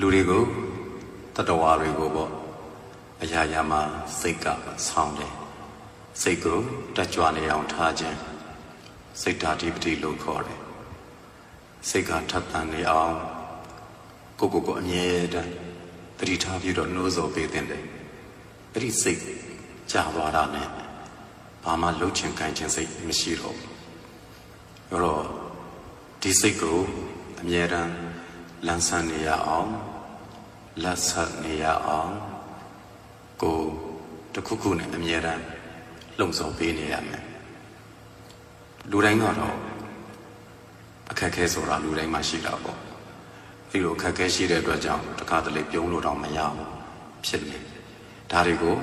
လူတွေကိုတတဝါတွေကိုပေါ့အရာရာမှာစိတ်ကဆောင်းတယ်စိတ်ကိုတက်ကြွနေအောင်ထားခြင်းစိတ်ဓာတိပတိလို့ခေါ်တယ်စိတ်ကထပ်တန်နေအောင်ကိုကိုကိုအမြဲတမ်းတတိထားပြီးတော့နှိုးဆော်ပေးတဲ့တယ်အဲ့ဒီစိတ်ကြာသွားတာနဲ့ဘာမှလှုပ်ချင်ခိုင်းခြင်းစိတ်မရှိတော့ဘူးအဲ့တော့ဒီစိတ်ကိုအမြဲတမ်း လန်းဆန်းနေရအောင်လက်ဆက်နေရအောင်ကိုတစ်ခုခုနဲ့အမြဲတမ်းလှုံ့ဆော်ပေးနေရမယ်လူတိုင်းကတော့အခက်အခဲဆိုတာလူတိုင်းမှာရှိတာပေါ့ဒီလိုအခက်အခဲရှိတဲ့အတွက်ကြောင့်တခါတလေပြုံးလို့တော့မရဘူးဖြစ်နေဒါတွေကို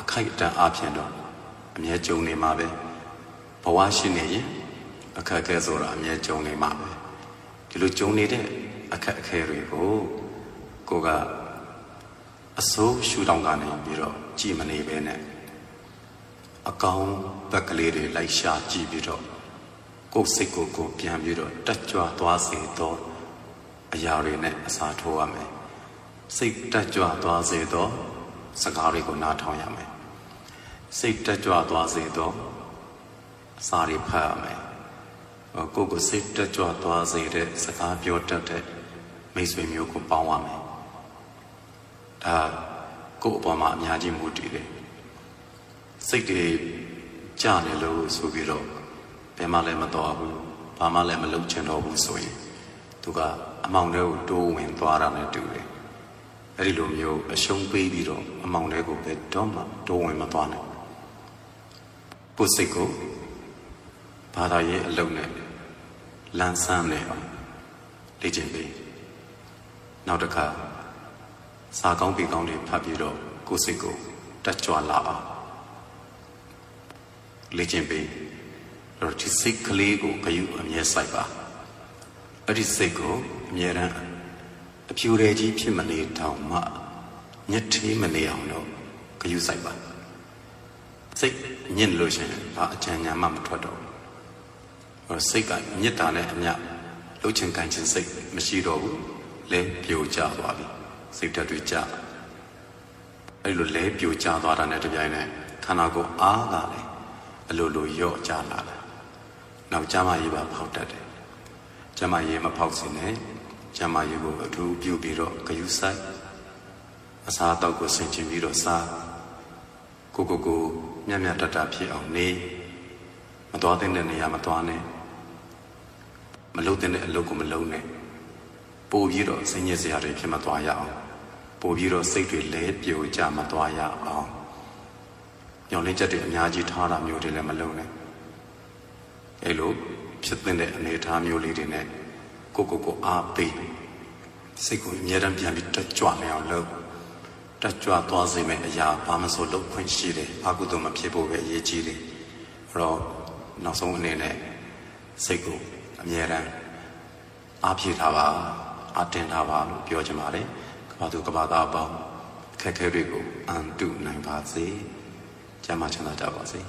အခိုက်အတန့်အဖြစ်တော့အမြဲကြုံနေမှာပဲဘဝရှိနေရင်အခက်အခဲဆိုတာအမြဲကြုံနေမှာပဲဒီလိုကြုံနေတဲ့ အခက်အခဲတွေကိုကိုကအစိုးရှူတောင်းကနေပြီးတော့ကြည်မနေပဲနဲ့အကောင်ဘက်ကလေးတွေလိုက်ရှာကြည့်ပြီးတော့ကိုယ်စိတ်ကိုကိုယ်ပြန်ပြီးတော့တက်ကြွသွားစေတော့အရာတွေနဲ့အစာထိုးရမယ်စိတ်တက်ကြွသွားစေတော့စကားတွေကိုနားထောင်ရမယ်စိတ်တက်ကြွသွားစေတော့အစာတွေဖတ်ရမယ်ကိုယ့်ကိုစိတ်တက်ကြွသွားစေတဲ့စကားပြောတတ်တဲ့ မိတ်ဆွေမျိုးကိုပေါင်းရမယ်ဒါကိုယ့်အပေါ်မှာအများကြီးမူတည်တယ်စိတ်တွေကြနေလို့ဆိုပြီးတော့ဘယ်မှလည်းမတော်ဘူးဘာမှလည်းမလုပ်ချင်တော့ဘူးဆိုရင်သူကအမောင်တွေကိုတိုးဝင်သွားတာနဲ့တူတယ်အဲ့ဒီလိုမျိုးအရှုံးပေးပြီးတော့အမောင်တွေကိုပဲတော့မှတိုးဝင်မသွားနဲ့ကိုယ်စိတ်ကိုဘာသာရေးအလုံးနဲ့လန်းဆန်းနေအောင်လေ့ကျင့်ပေး နောက်တစ်ခါစာကောင်းပေကောင်းတွေဖတ်ပြီးတော့ကိုယ်စိတ်ကိုတက်ကြွလာအောင်လေ့ကျင့်ပေးတော့ဒီစိတ်ကလေးကိုဂယုအမြဲစိုက်ပါအဲ့ဒီစိတ်ကိုအမြဲတမ်းအဖြူရဲကြီးဖြစ်မနေတောင်မှညက်သေးမနေအောင်တော့ဂယုစိုက်ပါစိတ်ညစ်လို့ရှိရင်ဘာအချမ်းညာမှမထွက်တော့ဘူးစိတ်ကညစ်တာနဲ့အမျှလှုပ်ချင်ကန်ချင်စိတ်မရှိတော့ဘူး လဲပြိုကျသွားပြီစိတ်ဓာတ်တွေကျအဲ့လိုလဲပြိုကျသွားတာနဲ့တပြိုင်နက်ခန္ဓာကိုယ်အားကလည်းအလိုလိုယော့ကျလာတယ်နောက်ကျမရေးပါဖောက်တတ်တယ်ကျမရေးမဖောက်စင်နဲ့ကျမရေးကိုအထူးပြုပြီးတော့ဂယုဆိုင်အစာအတော့ကိုဆင်ခြင်ပြီးတော့စားကိုကိုကိုမြတ်မြတ်တတဖြစ်အောင်နေမတော်တဲ့နေရာမတော်နဲ့မလုပ်တဲ့အလုပ်ကိုမလုပ်နဲ့ ပို့ပြီးတော့စိတ်ညစ်စရာတွေဖြစ်မသွားရအောင်ပို့ပြီးတော့စိတ်တွေလဲပြိုကျမသွားရအောင်ညောင်လေးချက်တွေအများကြီးထားတာမျိုးတွေလည်းမလုပ်နဲ့အဲ့လိုဖြစ်တဲ့အနေအထားမျိုးလေးတွေနဲ့ကိုကိုကိုအားပေးစိတ်ကိုအမြဲတမ်းပြန်ပြီးတက်ကြွနေအောင်လုပ်တက်ကြွသွားစေမယ့်အရာဘာမှဆိုလုပ်ခွင့်ရှိတယ်ဘာကုသိုလ်မဖြစ်ဖို့ပဲအရေးကြီးတယ်အဲ့တော့နောက်ဆုံးအနေနဲ့စိတ်ကိုအမြဲတမ်းအားဖြည့်ထားပါ အတင်ထားပါလို့ပြောချင်ပါတယ်ကဘာသူကဘာသားပေါင်းအခက်အခဲတွေကိုအန်တုနိုင်ပါစေကျမ်းမာချမ်းသာကြပါစေ